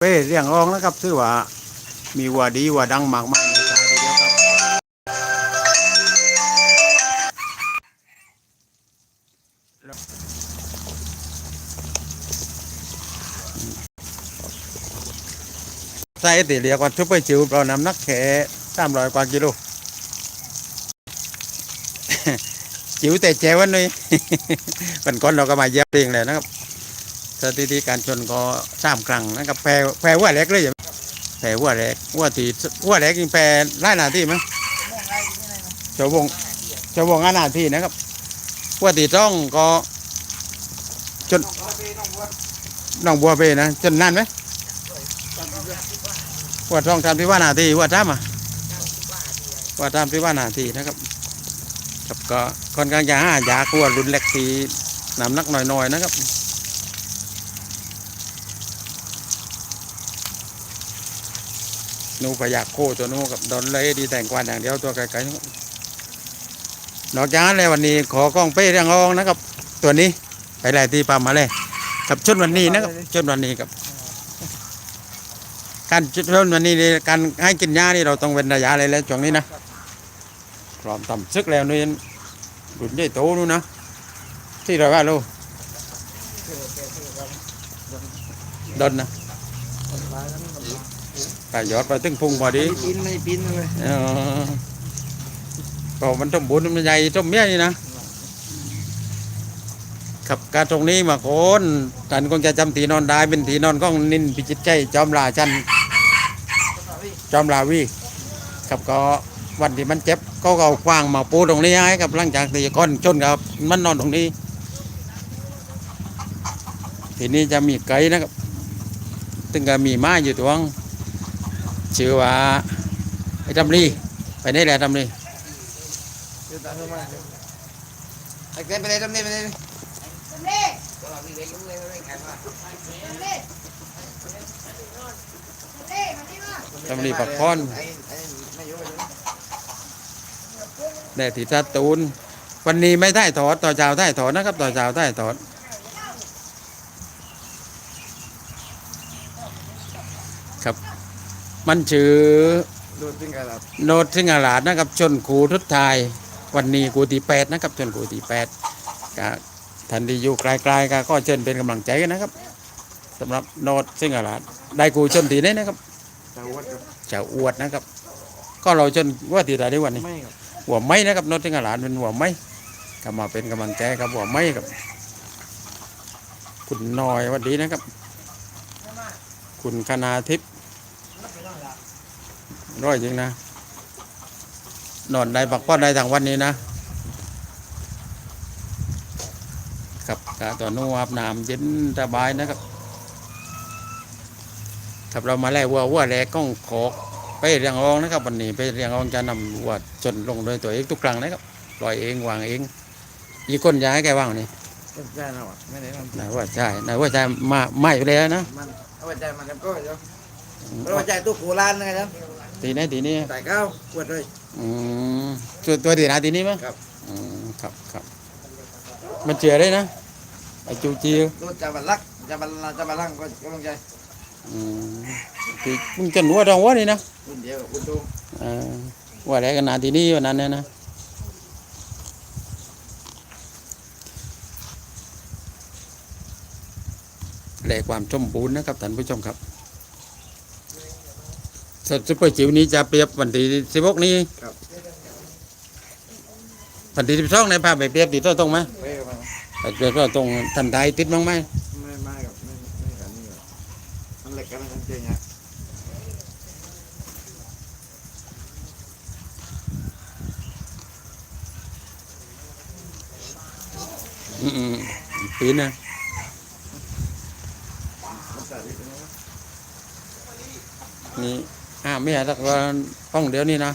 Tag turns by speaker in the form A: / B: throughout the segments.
A: เป้เรียงร้องนะครับถือว่า มีวัวดีวัวดังมากมายในสายเดียวครับใส่ติเรียกว่าซุปเปอร์จิ๋วเรานำนักแค่สามร้อยกว่ากิโลจิ๋วแต่แจ๋ววันนี้เป็นคนเราก็มาเยี่ยมเองเลยนะครับ สถิติการชนก็สามครั้งนะครับแพ้แพ้ว่าแรกเลยอย่างแพ้ว่าแรกว่าตีว่าแรกยิงแพ้ไล่หนาที่มั้งเจ้าวงเจ้าวงงานนาที่นะครับว่าตีต้องก็จนน้องบัวไปนะจนนั่นไหมว่าต้องทำที่ว่านาทีว่าทำอะว่าทำที่ว่านาทีนะครับครับก็ค่อนข้างจะหายากลัวรุนเล็กสีน้ำนักหน่อยๆนะครับ หนูพยากโคตัวหนูกับดอนเลยดีแต่งกวานอย่างเดียวตัวไกลๆนะครับนอกจากนั้นแล้ววันนี้ขอกล้องเป้เรียงรองนะครับ ตัวนี้ไปไล่ที่ปั๊มมาเลยกับชุดวันนี้นะครับชุดวันนี้ครับการชุดวันนี้นี่การให้กินยานี่เราต้องเว้นระยะเลยแล้วช่วงนี้นะพร้อมทำซึกแล้วนี่รุ่นใหญ่โตนู่นนะที่เราว่าลูกดนนะไป ยอดไปตึงพุงพอดี
B: ไม่ปิ้นไม่ปิ้นเลย
A: เออก็มันต้มบุญมันใหญ่ต้มเมียนี่นะขับการตรงนี้มาโคนท่านคงจะจำตีนอนได้เป็นตีนอนของนินพิจิตใจจอมลาชันจอมลาวีครับก็วันที่มันเจ็บเขาก็เอาควางมาปูตรงนี้ให้กับหลังจากตีก้อนชนกับมันนอนตรงนี้ ทีนี้จะมีไก่นะครับ ตึงก็มีม้าอยู่ตัวง ชื่อว่าไอ้ดำรีไปไหนแหละดำรี
B: เดี๋ยวตามเข้ามาไอ้เต้นไปเลยตำนี้ไปเลย
A: ดำรีปักพอน
B: ไอ้ไอ้ไม่อยู่ไปเลย
A: แด่ที่ตาตูนวันนี้ไม่ได้ถอดต่อเจ้าได้ถอดนะครับ ต่อเจ้าได้ถอดครับ มันชื่อ
B: โดนปิ้งกันครับ
A: โนดสิงหราชนะครับ ชนขูทุดทาย วันนี้กูตีแปดนะครับ ชนขูตีแปดก็ทันที่อยู่ไกลๆก็ก็เชิญเป็นกำลังใจกันนะครับสำหรับโนดสิงหราชได้กูชนตีนี้นะครับ
B: สาวัดครับ
A: เจ้าอวดนะครับ ก็เราชนว่าตีได้วันนี้
B: ไม่ครับ
A: หัวไม้นะครับโนดสิงหราชเป็นหัวไม้ก็มาเป็นกำลังใจครับหัวไม้ครับ คุณน้อยวันดีนะครับ คุณคณาทิพย์ ร้อยจริงนะนอนได้ปักป้อนได้ทางวันนี้นะ ครับกาตัวนู้อาบน้ำเย็นสบายนะครับครับเรามาแล่วัววัวแลกล้องขอกไปเรียงรองนะครับ วันนี้ไปเรียงรองจะนำวัวจนลงโดยตัวเองทุกครั้งนะครับปล่อยเองวางเองอีกคนย้ายแกว่างนี่
B: เป็นใจนะวะไม่ได้ทำ
A: นายว่าใช่นายว่าใช่มาไม่ไปแล้วนะ
B: มันเอาไว้ใจมันครับก็เดี๋ยวเอาไว้ใจตู้โคราชนะครับ
A: ตีนี้ตีนี้
B: ใส่ก้าวปวดเลย
A: อืมตัวตัวตีนาตีนี้มั้ย
B: ครับ
A: อืมครับครับ มันเจือได้นะไอจูจี
B: โดนจับบัลลักจับบัลลังจับบัลลังก็กำลังใจ
A: อืมตีมึงจะหนัวดองวะนี่นะ
B: อุ่นเดียวกับอุ่นตู
A: เออว่าอะไรกันนาทีนี้วันนั้นเนี่ยนะแหลกความสมบูรณ์นะครับท่านผู้ชมครับ สดซุปเปอร์จิ๋วนี้จะเปรียบวันที่สิบหกนี้
B: ครับ
A: วันที่สิบสองในภาพไปเปรียบติดตัวตรงไหม
B: เฮ้ยครับ
A: ไปเปรียบตัวตรงทันไทยติดมั้งไหม
B: ไม่ไม่ครับไม่ไม่กันนี่ครับมันเหล็กกันนเจ๊งอะ
A: อืมอืมปีนะ
B: นใส่ ไปเลยนะ
A: นี่อ่าไม่อยากสักว่าป้องเดียวนี่นะ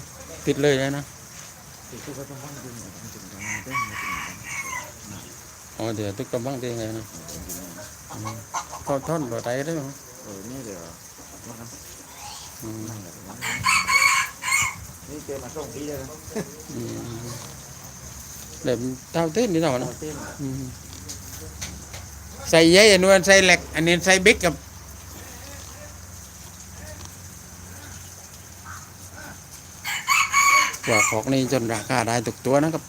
A: ติดเลยเลยนะ
B: อ๋
A: อเดี๋ยวทุกกำบังเตียงเลยนะอืมทอดทอดบ่อได้ได้ไหม
B: เออนี่เดี๋ยวนี่เจอมาส่งปีเลยนะ
A: เดี๋ยวเท่าเต้นนี่เท่านะใส่ใหญ่อันนู้นใส่เล็กอันนี้ใส่บิ๊กกับ ว่าขอกนี่จนราคาได้ตุกตัวนะครับ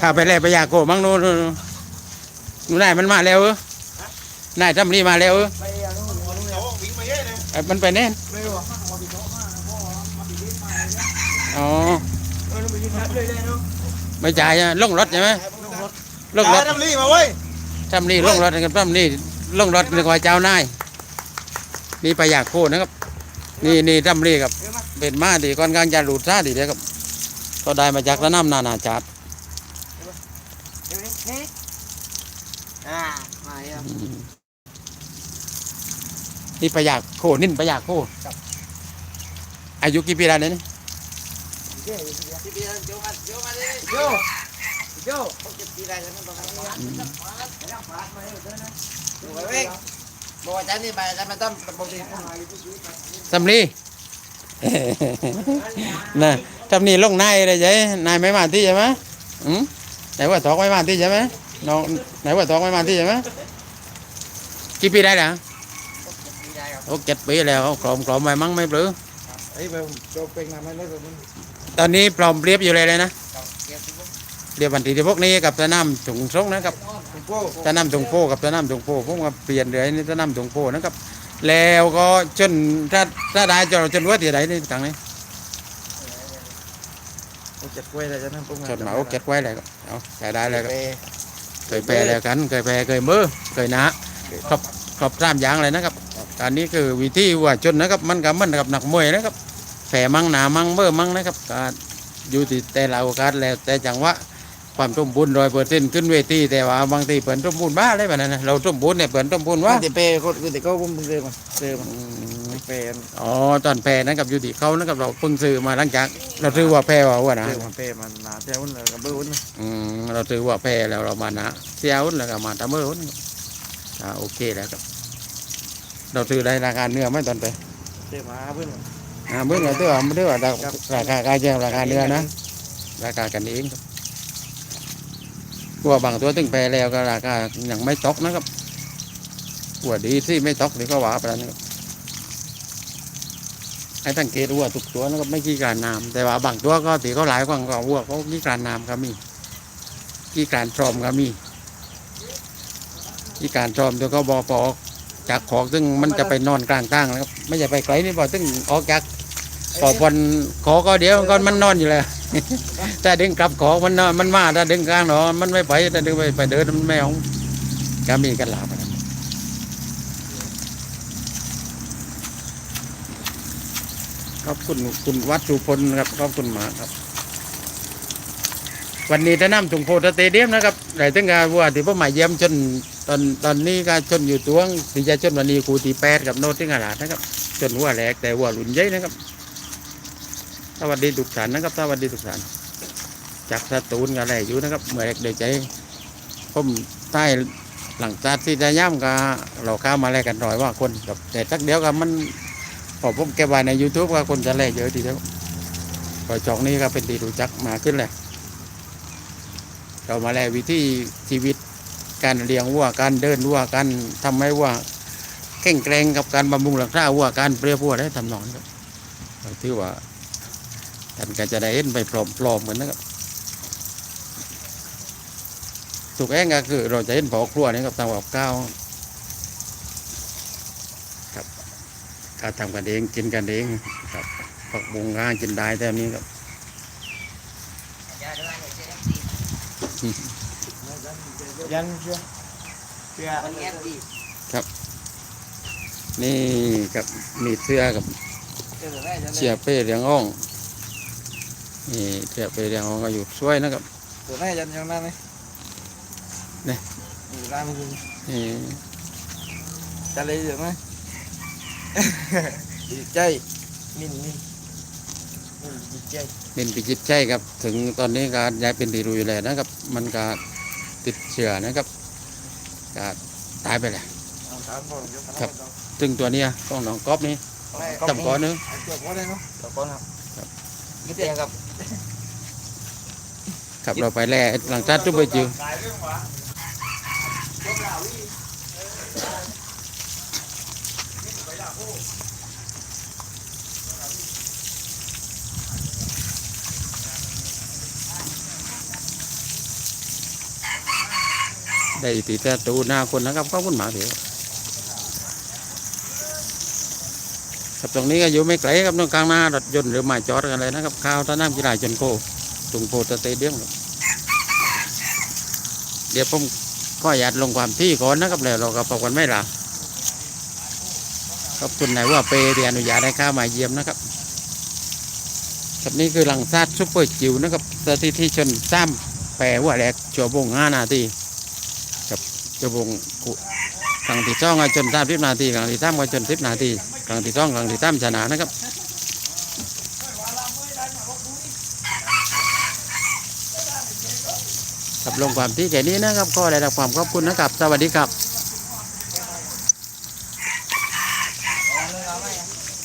A: ข้าไปแล้วไปยาโกมั้งนู่นนู่นนู่นนู่นนายมันมาแล้วเออนายทำนี่มาแล้วเออ
B: ไปอย่างนู้นอย่างนู้นอย่าง
C: วิ่งมาเยอะเลย
A: เอ้ยมันไปแน่ ไม่จ่ายอะลงรถใช่ไหม
B: ลงรถ
A: ลงรถ
C: ทำรีมาเว้ย
A: ทำนี่ลงรถกันทำนี่ลงรถนึกว่าเจ้านายนี่ไปอยากโคนะครับ นี่นี่ทำนี่ครับเป็นมาดีก่อนกลางจะหลุดซาดีเดียวครับ ก็ได้มาจากสนามนานาจาด
B: เดี๋ยวนี้นี่อ่ามาอะ
A: อืมนี่ไปอยากโคนิ่นไปอยากโคอายุกี่ปีแล้วเนี่ย นี่
B: เดี๋ยวเดี๋ยว
C: ที่พี่เดี๋ยวมาเดี๋ยวมาเลย
B: เดี๋ยวเดี๋ยว
C: เขาเก็บทีไรแล้วมันต้องทำงาน
A: อืม
B: ยังฝาดมาให้เด้อนะ
C: ดูไปเว้ยบอกว่าจะนี่ไปจะมาต้องปกติ
A: ทำนี่นะทำนี่ลงนายอะไรใช่นายไม่มาที่ใช่ไหมอืมไหนว่าตอกไม่มาที่ใช่ไหมน้องไหนว่าตอกไม่มาที่ใช่ไหมกี่ปีได้แล้ว
C: ทีไรครับ
A: หกเจ็ดปีแล้วกลอมกลอมไปมั้งไม่ปลือ
B: ไอ้เบลโจเป็นมาไม่ได้เลยมึง
A: ตอนนี้ปลอมเรียบอยู่เลยเลยนะ
C: เก็บที่พวก
A: เดี๋ยววันที่พวกนี้กับสนามถุงซงนะครับ
B: คุณโก้
A: สนามถุงโพกับสนามถุงโพผมก็เปลี่ยนเลยนี่สนามถุงโพนะครับ แล้วก็จนถ้าถ้าได้จนจนว่าที่ไหนนี่ต่างนี้
B: โอ้เจ็ดกล้วยอะไรจะนั่งตรง
A: จนมาโอเก็ตไว้เลยก็เอาใช้ได้เลยก็
B: เป
A: เคยแปรแล้วกันเคยแปรเคยมือเคยหนะครบครบสามอย่างเลยนะครับ อันนี้คือวิธีว่าจนนะครับ มันกับมันกับหนักมวยนะครับแผล มั่งหนามั่งเมื่อมั่งนะครับก็อยู่ที่แต่ละโอกาสแล้วแต่จังหวะความสมบูรณ์ร้อยเปอร์เซ็นต์ขึ้นเวทีแต่ว่าบางทีเปิดสมบูรณ์บ้าเลยแบบนั้นนะเราสมบูรณ์เนี่ยเปิดสมบูรณ์ว่า
B: ว่าเดี๋ยวเปย์คนคือเดี๋ยวก็ผมเดิมมาเดิม
A: อืม
B: เปย์
A: อ๋อตอนแพรนะครับอยู่ที่เขานะครับเราเพิ่งซื้อมาหลังจาก เราซื้อว่าแพรว่าว่านะ
B: เดิมมาเปย์มันนาเจ้าอุ่นเลยกับเบอร์อุ่น
A: อืมเราซื้อว่าแพรแล้วเรามานะเสียอุ่นแล้วก็มาตะเมื่ออุ่นอ่าโอเคแล้วครับ เราซื้อได้ราคาเนื้อไหม่ตอนไป
B: เจ้ามาเพื่อน
A: อ่าเมื่อเราซื้อว่าไม่ได้ว่ารา
B: ครับ
A: ราคาการแจ้งราคาเนื้อนะ ราคากันเองครับกลัวบางตัวถึงแพรแล้วก็ราคายังไม่ตกนะครับกลัวดีที่ไม่ตกเดี๋ยวก็ว่าไปแล้วนะครับให้สังเกตวัวทุกตัวนะครับไม่กี่การนามแต่ว่าบางตัวก็ตีเขาหลายกว่าวัวเขากี่การนามก็มีกี่การทรอมก็มีกี่การทรอมตัวก็บอปอจากของซึ่งมันจะไปนอนกลางตั้งนะครับ ไม่ใช่ไปไกลนี่บอซึ่งออกจาก ปอบอลขอก็เดี๋ยวก็มันนอนอยู่แล้ว แต่ดึงกลับขอมันนอนมันมาถ้าดึงกลางหนอมันไม่ไปแต่ดึงไปไปเดินมันไม่เอาก็มีกันหลาครับขอบคุณคุณวัดสุพลครับขอบคุณมากครับ วันนี้จะนำถุงโพสเตเดียมนะครับไหนถึงกับว่าที่ผมมาเยี่ยมจนตอนตอนนี้ก็จนอยู่ตวงที่จะจนวันนี้ครูตีแปดกับโนตที่งหลาดนะครับ จนหัวแหลกแต่หัวหลุนใหญ่นะครับ สวัสดีทุกท่านนะครับสวัสดีทุกท่านจากสตูลกันอะไรอยู่นะครับเมื่อเด็กใจผมใต้หลังจากที่จะย่ำก็เราข้ามาแลกกันหน่อยว่าคนกับแต่สักเดียวกันมันพอผมเก็บไว้ใน YouTube ก็คนจะแลกเยอะทีเดียวพอจองนี้ก็เป็นที่รู้จักมาขึ้นเลยเรามาแลกวิธีชีวิตการเลี้ยงวัวการเดินวัวการทำให้วัวเข่งแกร่งกับการบำรุงหลังคาวัวการเปรียบวัวได้ทำนองนี้ถือว่า ท่านก็จะได้เห็นไปปลอมๆเหมือนนะครับถูกแองก็คือเราจะเห็นพอครัวนี่ครับทำกับข้าวครับการทำกันเองกินกันเองครับผักบุงงานกินได้แต่นี้ครับ
C: อย่าเดินเลยเจ๊
B: ยันเชื่อเชื่อ
C: คนเงี้ยดี
A: นี่กับมีเสื้อกับ
C: เจอแม่จะ
A: เชียเป้เลี้ยงอ่อง นี่เชียเป้เลี้ยงอ่องก็อยู่ช่วยนะครับ
B: ตัวแม่ยันยังนั่นเลย
A: เนี่ย
B: อยู่ร้านมึง
A: นี่
B: จะเลย được ไหมดีใจมินมินมินดีใจ
A: เป็นปิจิตใช่ครับ ถึงตอนนี้ก็ย้ายเป็นดีรุยแล้วนะครับ มันก็ติดเชื้อนะครับก็ตายไปแล้ว
B: เอาถามก่อนเดี๋ยวถาม
A: ครับ
B: ก่อน
A: ซึ่งตัวเนี้ยต้องน้องก๊อฟนี่
B: แม่
A: จำก่อนนึง
B: เกี่ยวกับอะไรเนาะ
C: ตะโกนครับ
A: ครับ
C: ไม่เตียงครับ
A: ครับเราไปแล่หลังจากทุบไปจิวได้ตีแต่ตูหน้าคนนะครับก็คุณหมาเดี๋ยว ครับตรงนี้ก็อยู่ไม่ไกลครับตรงกลางหน้ารถยนต์หรือหมายจอดกันเลยนะครับข้าวท่าน้ำกีฬาจนโคตรงโพสเตเดียมครับเดี๋ยวผมก็อยากลงความที่ก่อนนะครับแล้วเราก็พบกันไม่หละขอบคุณนายว่าเปย์ที่อนุญาตให้ข้ามาเยี่ยมนะครับครับนี่คือหลังซาดซุปเปอร์จิ๋วนะครับสถิติชนซ้ำแปรว่าแหลกชัวโมงห้านาทีครับชัวโมง ครั้งที่สองก็จนสามสิบนาทีครั้งที่สามก็จนสิบนาทีครั้งที่สองครั้งที่สามชนะนะครับครับลงความที่แค่นี้นะครับก็ได้รับความขอบคุณนะครับ สวัสดีครับ